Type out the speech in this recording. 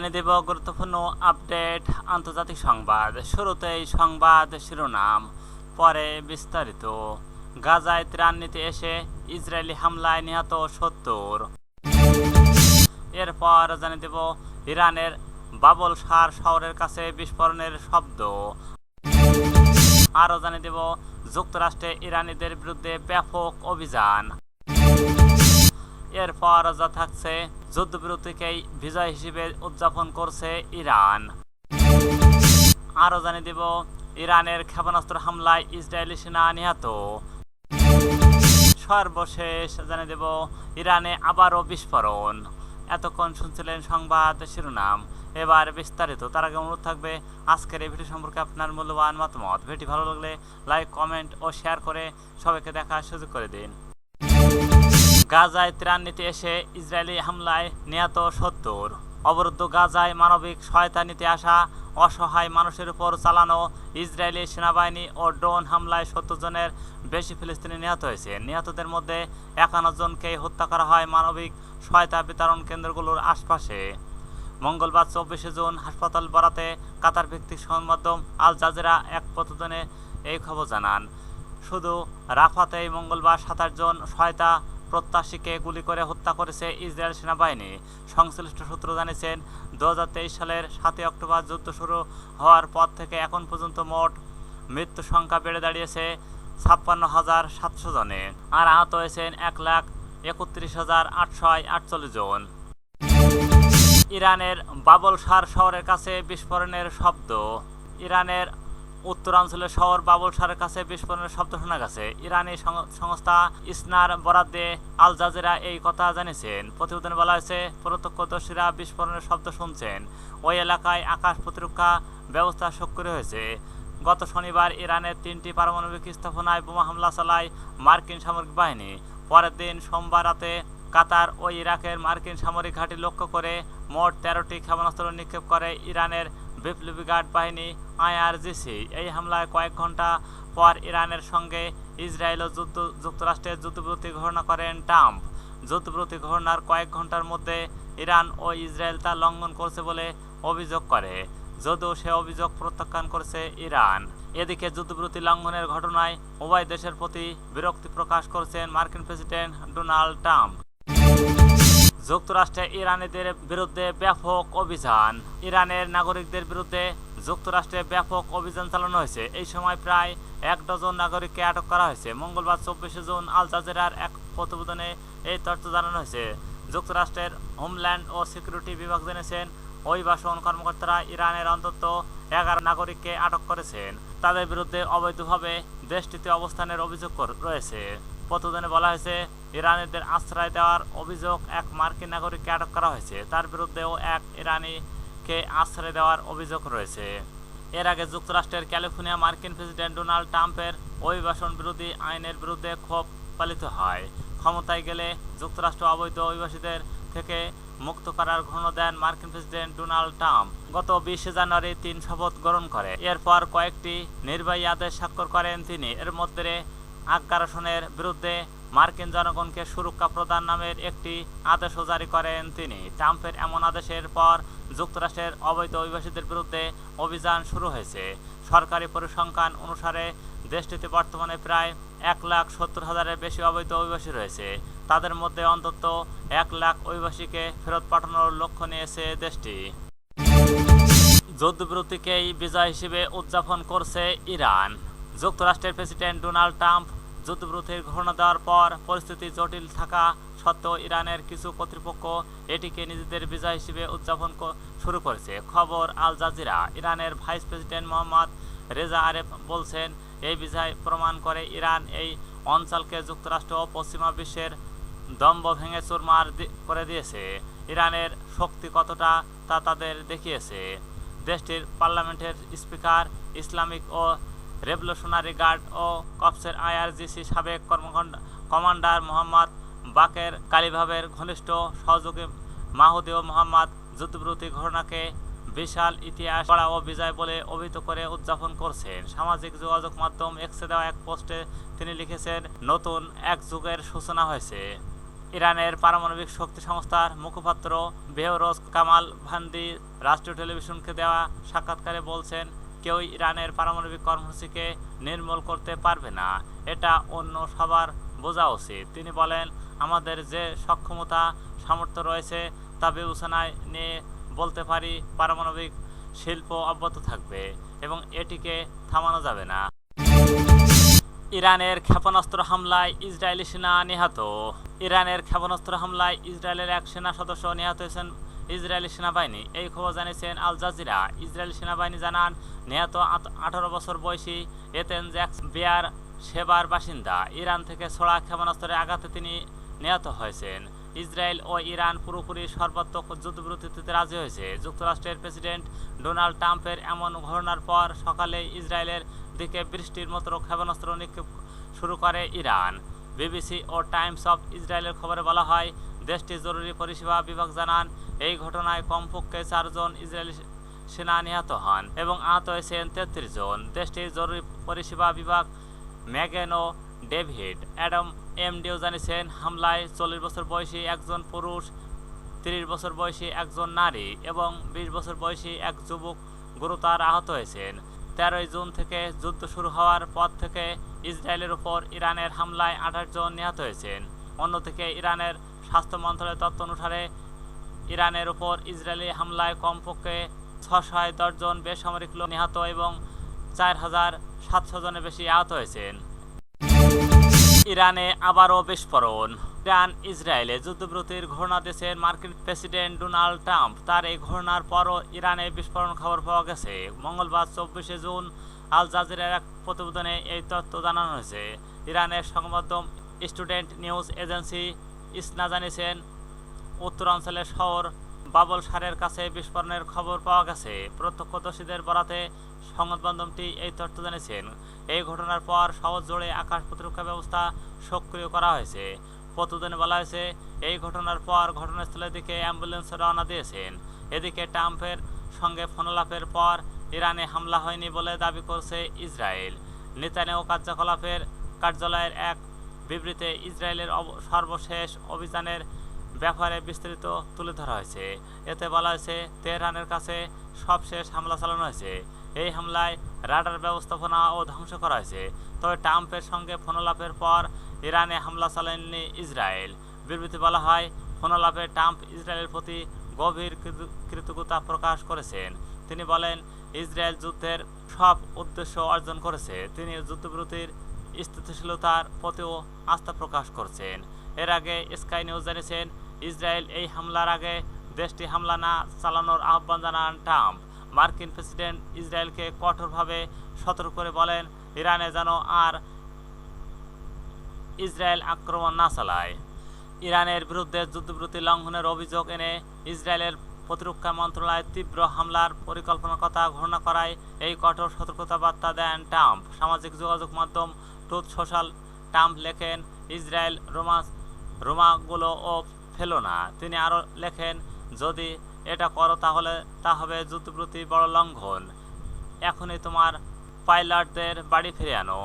জানিয়ে দেব গুরুত্বপূর্ণ আপডেট আন্তর্জাতিক সংবাদ। শুরুতেই সংবাদ শিরোনাম, পরে বিস্তারিত। গাজায় ত্রাণ এসে ইসরায়েলি হামলায় নিহত সত্তর। এরপর জানিয়ে দেব ইরানের বাবল সার শহরের কাছে বিস্ফোরণের শব্দ। আরও জানিয়ে দেব, যুক্তরাষ্ট্রে ইরানিদের বিরুদ্ধে ব্যাপক অভিযান। এরপর যা থাকছে যুদ্ধবিরতিকেই বিজয় হিসেবে উদযাপন করছে ইরান। আরও জানিয়ে দেব, ইরানের ক্ষেপণাস্ত্র হামলায় ইসরায়েলি সেনা নিহত। সর্বশেষ জানিয়ে দেব, ইরানে আবারও বিস্ফোরণ। এতক্ষণ শুনছিলেন সংবাদ শিরোনাম। এবার বিস্তারিত, তার আগে অনুরোধ থাকবে, আজকের এই ভিডিও সম্পর্কে আপনার মূল্যবান মতামত। ভিডিও ভালো লাগলে লাইক, কমেন্ট ও শেয়ার করে সবাইকে দেখার সুযোগ করে দিন। গাজায় ত্রাণ নিতে এসে ইসরায়েলি হামলায় নিহত সত্তর। অবরুদ্ধ গাজায় মানবিক সহায়তা নিতে আসা অসহায় মানুষের উপর চালানো ইসরায়েলি সেনাবাহিনী ও ড্রোন হামলায় সত্তর জনের বেশি ফিলিস্তিনি নিহত হয়েছে। নিহতদের মধ্যে একান্ন জনকে হত্যা করা হয় মানবিক সহায়তা বিতরণ কেন্দ্রগুলোর আশপাশে। মঙ্গলবার চব্বিশে জুন হাসপাতাল বরাতে কাতার ভিত্তিক সংবাদ মাধ্যম আল জাজিরা এক প্রতিবেদনে এই খবর জানান। শুধু রাফাতেই মঙ্গলবার সাতাশ জন সহায়তা প্রত্যাশীকে গুলি করে হত্যা করেছে ইসরায়েল সেনাবাহিনী। সংশ্লিষ্ট সূত্র জানিয়েছেন দু সালের সাতই অক্টোবর যুদ্ধ শুরু হওয়ার পর থেকে এখন পর্যন্ত মোট মৃত্যু সংখ্যা বেড়ে দাঁড়িয়েছে ছাপ্পান্ন হাজার সাতশো জনে আর আহত হয়েছেন এক লাখ একত্রিশ হাজার আটশো আটচল্লিশ জন। ইরানের বাবল সার শহরের কাছে বিস্ফোরণের শব্দ। ইরানের উত্তরাঞ্চলের শহর বাবল সারের কাছে বিস্ফোরণের শব্দ শোনা গেছে। ইরানি সংস্থা ইসনার বরাদ্দে আল জাজিরা এই কথা জানিয়েছেন। প্রতিবেদনে বলা হয়েছে, প্রত্যক্ষদর্শীরা বিস্ফোরণের শব্দ শুনছেন। ওই এলাকায় আকাশ প্রতিরক্ষা ব্যবস্থা সক্রিয় হয়েছে। গত শনিবার ইরানের তিনটি পারমাণবিক স্থাপনায় বোমা হামলা চালায় মার্কিন সামরিক বাহিনী। পরের দিন সোমবার রাতে কাতার ও ইরাকের মার্কিন সামরিক ঘাঁটি লক্ষ্য করে মোট তেরোটি ক্ষেপণাস্ত্র নিক্ষেপ করে ইরানের বিপ্লবী গার্ড বাহিনী আইআরজিসি এই হামলায় কয়েক ঘণ্টা পর ইরানের সঙ্গে ইসরায়েল ও যুদ্ধ, যুক্তরাষ্ট্রের যুদ্ধবিরতি ঘোষণা করেন ট্রাম্প। যুদ্ধবিরতি ঘোষণার কয়েক ঘণ্টার মধ্যে ইরান ও ইসরায়েল তা লঙ্ঘন করছে বলে অভিযোগ করে, যদিও সে অভিযোগ প্রত্যাখ্যান করেছে ইরান। এদিকে যুদ্ধবিরতি লঙ্ঘনের ঘটনায় উভয় দেশের প্রতি বিরক্তি প্রকাশ করেছেন মার্কিন প্রেসিডেন্ট ডোনাল্ড ট্রাম্প। যুক্তরাষ্ট্রে ইরানিদের বিরুদ্ধে ব্যাপক অভিযান। ইরানের নাগরিকদের বিরুদ্ধে যুক্তরাষ্ট্রে ব্যাপক অভিযান চালানো হয়েছে। এই সময় প্রায় এক ডজন নাগরিককে আটক করা হয়েছে। মঙ্গলবার চব্বিশে জুন আল জাজিরার এক প্রতিবেদনে এই তথ্য জানানো হয়েছে। যুক্তরাষ্ট্রের হোমল্যান্ড ও সিকিউরিটি বিভাগ জেনেছেন অভিবাসন কর্মকর্তারা ইরানের অন্তত এগারো নাগরিককে আটক করেছেন। তাদের বিরুদ্ধে অবৈধভাবে দেশটিতে অবস্থানের অভিযোগ রয়েছে। প্রতিবেদনে বলা হয়েছে, ইরানিদের আশ্রয় দেওয়ার অভিযোগ এক মার্কিন নাগরিককে আটক করা হয়েছে। তার বিরুদ্ধেও এক ইরানিকে আশ্রয় দেওয়ার অভিযোগ রয়েছে। এর আগে যুক্তরাষ্ট্রের ক্যালিফোর্নিয়া মার্কিন প্রেসিডেন্ট ডোনাল্ড ট্রাম্পের অভিবাসন বিরোধী আইনের বিরুদ্ধে ক্ষোভ পালিত হয়। ক্ষমতায় গেলে যুক্তরাষ্ট্র অবৈধ অভিবাসীদের থেকে মুক্ত করার ঘোষণা দেন মার্কিন প্রেসিডেন্ট ডোনাল্ড ট্রাম্প। গত বিশে জানুয়ারি তিন শপথ গ্রহণ করে। এরপর কয়েকটি নির্বাহী আদেশ স্বাক্ষর করেন তিনি। এর মধ্যে আগ্রাসনের বিরুদ্ধে মার্কিন জনগণকে সুরক্ষা প্রদান নামের একটি আদেশও জারি করেন তিনি। ট্রাম্পের এমন আদেশের পর যুক্তরাষ্ট্রের অবৈধ অভিবাসীদের বিরুদ্ধে অভিযান শুরু হয়েছে। সরকারি পরিসংখ্যান অনুসারে দেশটিতে বর্তমানে প্রায় এক লাখ সত্তর হাজারের বেশি অবৈধ অভিবাসী রয়েছে। তাদের মধ্যে অন্তত এক লাখ অভিবাসীকে ফেরত পাঠানোর লক্ষ্য নিয়েছে দেশটি। যুদ্ধবিরতিকেই বিজয় হিসেবে উদযাপন করছে ইরান। যুক্তরাষ্ট্রের প্রেসিডেন্ট ডোনাল্ড ট্রাম্প যুদ্ধবিরতির ঘোষণা দেওয়ার পর পরিস্থিতি জটিল থাকা সত্ত্বেও ইরানের কিছু কর্তৃপক্ষ এটিকে নিজেদের বিজয় হিসেবে উদযাপন শুরু করেছে। খবর আল জাজিরা, ইরানের vice president Mohammad Reza Aref বলছেন, এই বিজয় প্রমাণ করে ইরান এই অঞ্চলকে যুক্তরাষ্ট্র ও পশ্চিমা বিশ্বের দম্ভ ভেঙে চুরমার করে দিয়েছে। ইরানের শক্তি কতটা তা তাদের দেখিয়েছে। দেশটির পার্লামেন্টের স্পিকার ইসলামিক ও রেভলিউশনারি গার্ড ও কপসের আইআরজিসি সাবেক কর্মকাণ্ড কমান্ডার মোহাম্মদ বাকের কালিভাবের ঘনিষ্ঠ সহযোগী মাহুদিও মোহাম্মদ যুদ্ধবিরতি ঘটনাকে বিশাল ইতিহাস গড়া ও বিজয় বলে অভিহিত করে উদযাপন করছেন। সামাজিক যোগাযোগ মাধ্যম এক্সে দেওয়া এক পোস্টে তিনি লিখেছেন, নতুন এক যুগের সূচনা হয়েছে। ইরানের পারমাণবিক শক্তি সংস্থার মুখপাত্র বেহরোজ কামাল ভান্দি রাষ্ট্রীয় টেলিভিশনকে দেওয়া সাক্ষাৎকারে বলছেন কেউই ইরানের পারমাণবিক কর্মসূচিকে নির্মূল করতে পারবে না। এটা অন্য সবার বোঝা উচিত। তিনি বলেন, আমাদের যে সক্ষমতা, সামর্থ্য রয়েছে, তা বিবেচনায় নিয়ে বলতে পারি পারমাণবিক শিল্প অব্যাহত থাকবে এবং এটিকে থামানো যাবে না। ইরানের ক্ষেপণাস্ত্র হামলায় ইসরায়েলি সেনা নিহত। ইরানের ক্ষেপণাস্ত্র হামলায় ইসরায়েলের এক সেনা সদস্য নিহত হয়েছেন ইসরায়েলি সেনাবাহিনী, এই খবর জানিয়েছেন আল জাজিরা। ইসরায়েলি সেনাবাহিনী জানান, নিহত আঠারো বছর বয়সী এতেন জ্যাক্স বিয়ার সেবার বাসিন্দা। ইরান থেকে ছোড়া ক্ষেপণাস্ত্রের আঘাতে তিনি নিহত হয়েছেন। ইসরায়েল ও ইরান পুরোপুরি সর্বাত্মক যুদ্ধবিরতিতে রাজি হয়েছে। যুক্তরাষ্ট্রের প্রেসিডেন্ট ডোনাল্ড ট্রাম্পের এমন ঘটনার পর সকালে ইসরায়েলের দিকে বৃষ্টির মতো ক্ষেপণাস্ত্র নিক্ষেপ শুরু করে ইরান। বিবিসি ও টাইমস অফ ইসরায়েলের খবরে বলা হয়, দেশটির জরুরি পরিষেবা বিভাগ জানান এই ঘটনায় কমপক্ষে চারজন ইসরায়েলি সেনা নিহত হন এবং আহত হয়েছেন তেত্রিশ জন। দেশটির জরুরি পরিষেবা বিভাগ ম্যাগেন ডেভিড। অ্যাডাম এমডিও জানিয়েছেন, হামলায় চল্লিশ বছর বয়সী একজন পুরুষ, তিরিশ বছর বয়সী একজন নারী এবং বিশ বছর বয়সী এক যুবক গুরুতর আহত হয়েছেন। তেরোই জুন থেকে যুদ্ধ শুরু হওয়ার পর থেকে ইসরায়েলের উপর ইরানের হামলায় আঠাশ জন নিহত হয়েছেন। অন্যদিকে ইরানের স্বাস্থ্য মন্ত্রণালয়ের তথ্য অনুসারে ইরানের উপর ইসরায়েলি হামলায় কমপক্ষে ছশয় দশজন বেসামরিক লোক নিহত এবং চার হাজার সাতশো জনের বেশি আহত হয়েছেন। ইরানে আবারও বিস্ফোরণ। ইরান ইসরায়েলে যুদ্ধবিরতির ঘোষণা দিয়েছেন মার্কিন প্রেসিডেন্ট ডোনাল্ড ট্রাম্প। তার এই ঘোষণার পরও ইরানে বিস্ফোরণ খবর পাওয়া গেছে। মঙ্গলবার চব্বিশে জুন আল জাজিরার এক প্রতিবেদনে এই তথ্য জানানো হয়েছে। ইরানের সংবাদ স্টুডেন্ট নিউজ এজেন্সি ইসনা জানিয়েছেন উত্তরাঞ্চলের শহর বাবল সারের কাছে বিস্ফোরণের খবর পাওয়া গেছে। প্রত্যক্ষদর্শীদের বরাতে সংবাদ মাধ্যমটি এই তথ্য জানিয়েছেন। এই ঘটনার পর শহর জুড়ে আকাশ প্রতিরক্ষা ব্যবস্থা সক্রিয় করা হয়েছে। প্রতিদিন বলা হয়েছে, এই ঘটনার পর ঘটনাস্থলের দিকে অ্যাম্বুলেন্স রওনা দিয়েছেন। এদিকে ট্রাম্পের সঙ্গে ফোনালাপের পর ইরানে হামলা হয়নি বলে দাবি করছে ইসরায়েল। নেতানেও কার্যকলাপের কার্যালয়ের এক বিবৃতিতে ইসরায়েলের সর্বশেষ অভিযানের ব্যাপারে বিস্তারিত তুলে ধরা হয়েছে। এতে বলা হয়েছে, তেহরানের কাছে সবশেষ হামলা চালানো হয়েছে। এই হামলায় রাডার ব্যবস্থাপনা ও ধ্বংস করা হয়েছে। তবে ট্রাম্পের সঙ্গে ফোনালাপের পর ইরানে হামলা চালায়নি ইসরায়েল। বিবৃতি বলা হয়, ফোনালাপে ট্রাম্প ইসরায়েলের প্রতি গভীর কৃতজ্ঞতা প্রকাশ করেছেন। তিনি বলেন, ইসরায়েল যুদ্ধের সব উদ্দেশ্য অর্জন করেছে। তিনি যুদ্ধবিরতির স্থিতিশীলতার প্রতিও আস্থা প্রকাশ করছেন। এর আগে স্কাই নিউজ জানিয়েছেন ইসরায়েল এই হামলার আগে দেশটি হামলা না চালানোর আহ্বান জানান ট্রাম্প। মার্কিন প্রেসিডেন্ট ইসরায়েলকে কঠোরভাবে সতর্ক করে বলেন, ইরানে যেন আর ইসরায়েল আক্রমণ না চালায়। ইরানের বিরুদ্ধে যুদ্ধবিরতি লঙ্ঘনের অভিযোগ এনে ইসরায়েলের প্রতিরক্ষা মন্ত্রণালয় তীব্র হামলার পরিকল্পনার কথা ঘোষণা করায় এই কঠোর সতর্কতা বার্তা দেন ট্রাম্প। সামাজিক যোগাযোগ মাধ্যম টুথ সোশ্যাল ট্রাম্প লেখেন, ইসরায়েল রোমা, রোমাগুলো ও ফেলো না। তিনি আরও লেখেন, যদি এটা করো তাহলে তা হবে যুদ্ধপ্রতি বড় লঙ্ঘন। এখনই তোমার পাইলটদের বাড়ি ফিরে আনো।